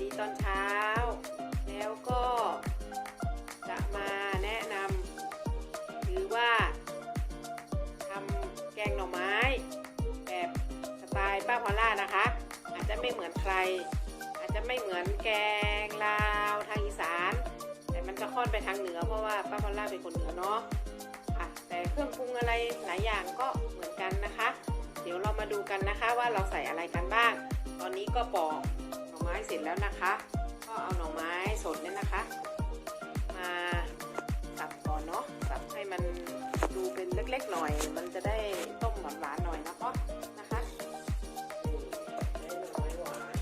ดีตอนเช้า แล้วก็จะมาแนะนำหรือว่าทำแกงหน่อไม้ แบบสไตล์ป้าพอลล่านะคะ อาจจะไม่เหมือนใคร อาจจะไม่เหมือนแกงลาวทางอีสาน แต่มันจะค่อนไปทางเหนือเพราะว่าป้าพอลล่าเป็นคนเหนือเนาะะแต่เครื่องปรุงอะไรหลายอย่างก็เหมือนกันนะคะ เดี๋ยวเรามาดูกันนะคะว่าเราใส่อะไรกันบ้าง ตอนนี้ก็ปอก เสร็จแล้วนะคะ ก็เอาหน่อไม้สดเนี่ยนะคะ มาสับก่อนเนาะสับให้มันดูเป็นเล็กๆหน่อย มันจะได้ต้มหวานๆหน่อยนะคะนะคะ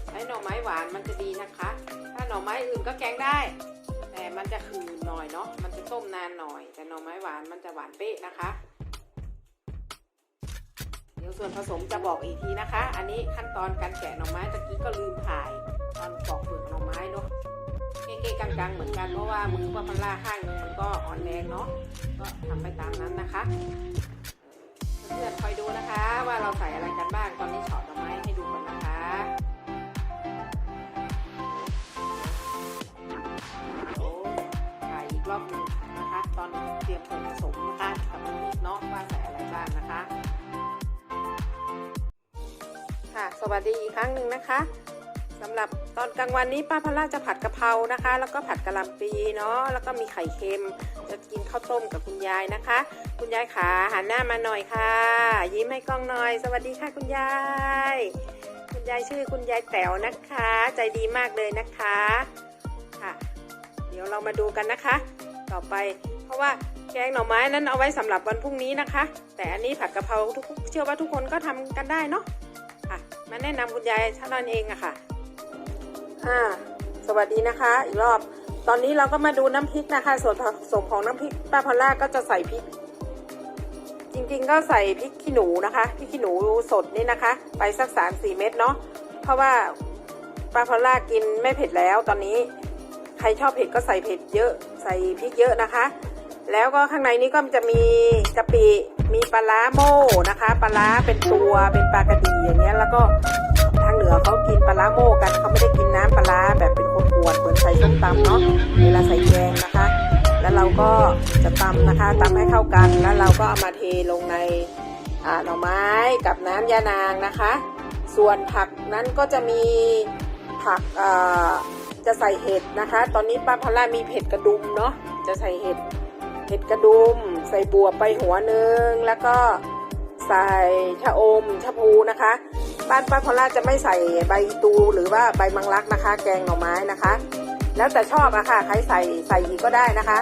ใช้หน่อไม้หวานมันจะดีนะคะ ถ้าหน่อไม้อื่นก็แกงได้ แต่มันจะคืนหน่อยเนาะมันจะต้มนานหน่อย แต่หน่อไม้หวานมันจะหวานเป๊ะนะคะเดี๋ยวส่วนผสมจะบอกอีกทีนะคะ อันนี้ขั้นตอนการแกะหน่อไม้ตะกี้ก็ลืมถ่าย ตอนปอกเปลือกหน่อไม้เนาะเก๊ๆกังๆเหมือนกันเพราะว่ามือว่าพันล่าข้างนึงมันก็อ่อนแรงเนาะก็ทำไปตามนั้นนะคะเพื่อนๆคอยดูนะคะว่าเราใส่อะไรกันบ้างตอนนี้ฉาะหน่อไม้ให้ดูก่อนนะคะโอ้ถ่ายอีกรอบหนึงนะคะ ตอนเตรียมผสมนะคะกับน้ำพริกเนาะว่าใส่อะไรบ้างนะคะค่ะสวัสดีอีกครั้งหนึ่งนะคะสำหรับ ตอนกลางวันนี้ป้าพลาจะผัดกะเพรานะคะ แล้วก็ผัดกะหล่ำปีเนาะแล้วก็มีไข่เค็ม จะกินข้าวต้มกับคุณยายนะคะ คุณยายขาหันหน้ามาหน่อยค่ะ ยิ้มให้กล้องหน่อย สวัสดีค่ะคุณยาย คุณยายชื่อคุณยายแต๋วนะคะ ใจดีมากเลยนะคะค่ะ เดี๋ยวเรามาดูกันนะคะ ต่อไป เพราะว่าแกงหน่อไม้นั้นเอาไว้สำหรับวันพรุ่งนี้นะคะ แต่อันนี้ผัดกะเพราทุกเชื่อว่าทุกคนก็ทำกันได้เนาะค่ะมาแนะนำคุณยายท่านั้นเองอะค่ะ อ่าสวัสดีนะคะ อีกรอบ ตอนนี้เราก็มาดูน้ำพริกนะคะ ส่วนผสมของน้ำพริกป้าพอลล่าก็จะใส่พริก จริงๆก็ใส่พริกขี้หนูนะคะ พริกขี้หนูสดนี่นะคะ ไปสักสามสี่เม็ดเนาะ เพราะว่าป้าพอลล่ากินไม่เผ็ดแล้วตอนนี้ ใครชอบเผ็ดก็ใส่เผ็ดเยอะ ใส่พริกเยอะนะคะ แล้วก็ข้างในนี้ก็จะมีกะปิ มีปลาร้าโม่นะคะ ปลาร้าเป็นตัวเป็นปลากระดีอย่างเงี้ยแล้วก็ทางเหนือเขากินปลาร้าโม่กันเขาไม่ได้กินน้ำปลาร้าแบบเป็นขวดๆเหมือนใส่ส้มตำเนาะเวลาใส่แกงนะคะ แล้วเราก็จะตำนะคะตำให้เข้ากันแล้วเราก็เอามาเทลงในอ่าหน่อไม้กับน้ำยานางนะคะ ส่วนผักนั้นก็จะมีผักอ่าจะใส่เห็ดนะคะ ตอนนี้ป้าพอลล่ามีเห็ดกระดุมเนาะจะใส่เห็ดเห็ดกระดุม ใส่บัวไปหัวหนึ่งแล้วก็ใส่ชะอมชะพูนะคะ บ้านป้าพอล่าจะไม่ใส่ใบตูหรือว่าใบมังลักนะคะ แกงหน่อไม้นะคะ แล้วแต่ชอบอะค่ะใครใส่ใส่อีกก็ได้นะคะ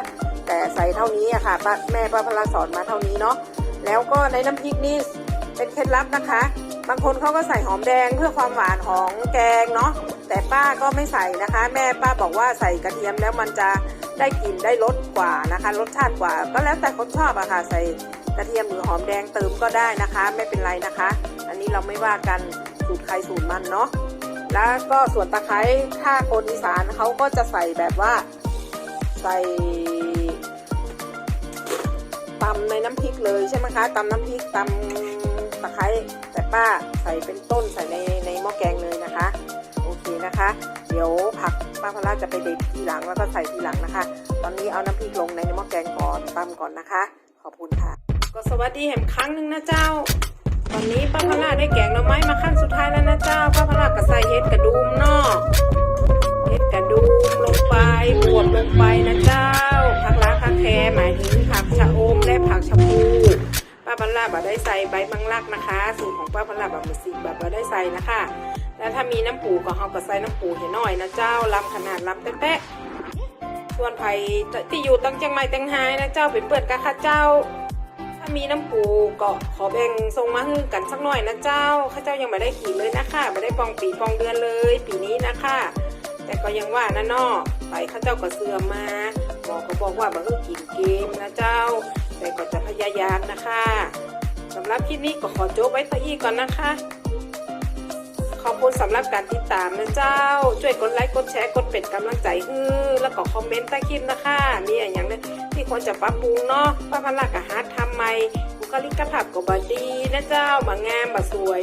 แต่ใส่เท่านี้อะค่ะป้าแม่ป้าพอลล่าสอนมาเท่านี้เนาะแล้วก็ในน้ำพริกนี่เป็นเคล็ดลับนะคะ บางคนเขาก็ใส่หอมแดงเพื่อความหวานของแกงเนาะแต่ป้าก็ไม่ใส่นะคะ แม่ป้าบอกว่าใส่กระเทียมแล้วมันจะได้กลิ่นได้รสกว่านะคะรสชาติกว่า ก็แล้วแต่คนชอบอะค่ะใส่กระเทียมหรือหอมแดงเติมก็ได้นะคะ ไม่เป็นไรนะคะ อันนี้เราไม่ว่ากันสูตรใครสูตรมันเนาะแล้วก็ส่วนตะไคร้ถ้าคนอีสานเขาก็จะใส่แบบว่าใส่ตำในน้ำพริกเลยใช่ไหมคะตำน้ำพริกตำ ตะไคร้แต่ป้าใส่เป็นต้นใส่ในในหม้อแกงเลยนะคะ โอเคนะคะ เดี๋ยวผักป้าพลาจะไปเด็ดทีหลังแล้วก็ใส่ทีหลังนะคะ ตอนนี้เอาน้ำพริกลงในหม้อแกงก่อนตำก่อนนะคะ ขอบคุณค่ะ ก็สวัสดีแหมครั้งหนึ่งนะเจ้า ตอนนี้ป้าพลาได้แกงหน่อไม้มาขั้นสุดท้ายแล้วนะเจ้าป้าพลาก็ใส่เห็ดกระดูมนอก บะได้ใส่ใบมังลักนะคะ สูตรของป้าพลาบะมือสีแบบได้ใส่นะคะ แล้วถ้ามีน้ำปูก็เฮาก็ใส่น้ำปูให้หน่อยนะเจ้าลำขนาดลำแตะส่วนไผ่ที่อยู่ตั้งเชียงใหม่แตงไฮนะเจ้าไปเปิดกะค่ะเจ้า ถ้ามีน้ำปูก็ขอแบ่งส่งมาให้กันสักหน่อยนะเจ้าข้าเจ้ายังไม่ได้ขี่เลยนะคะไม่ได้ปองปีปองเดือนเลย ปีนี้นะคะ แต่ก็ยังว่านะนอไปข้าเจ้าก็เสื่อมมาหมอก็บอกว่าบ่ให้กินเกมนะเจ้า แต่ก็จะพยายามนะคะำหรับคลิปนี้ก็ขอจบไว้ตะอี้ก่อนนะคะ ขอบคุณสำหรับการติดตามนะเจ้า ช่วยกดไลค์กดแชร์กดเป็นกำลังใจให้แล้วก็คอมเมนต์ใต้คลิปนะคะ มีอะไรอย่างนี้ที่ควรจะปรับปรุงเนาะป้าพลักกะฮาร์ดทำใหม่บุคลิกภาพก็บดีนะเจ้าบางงามบาสวย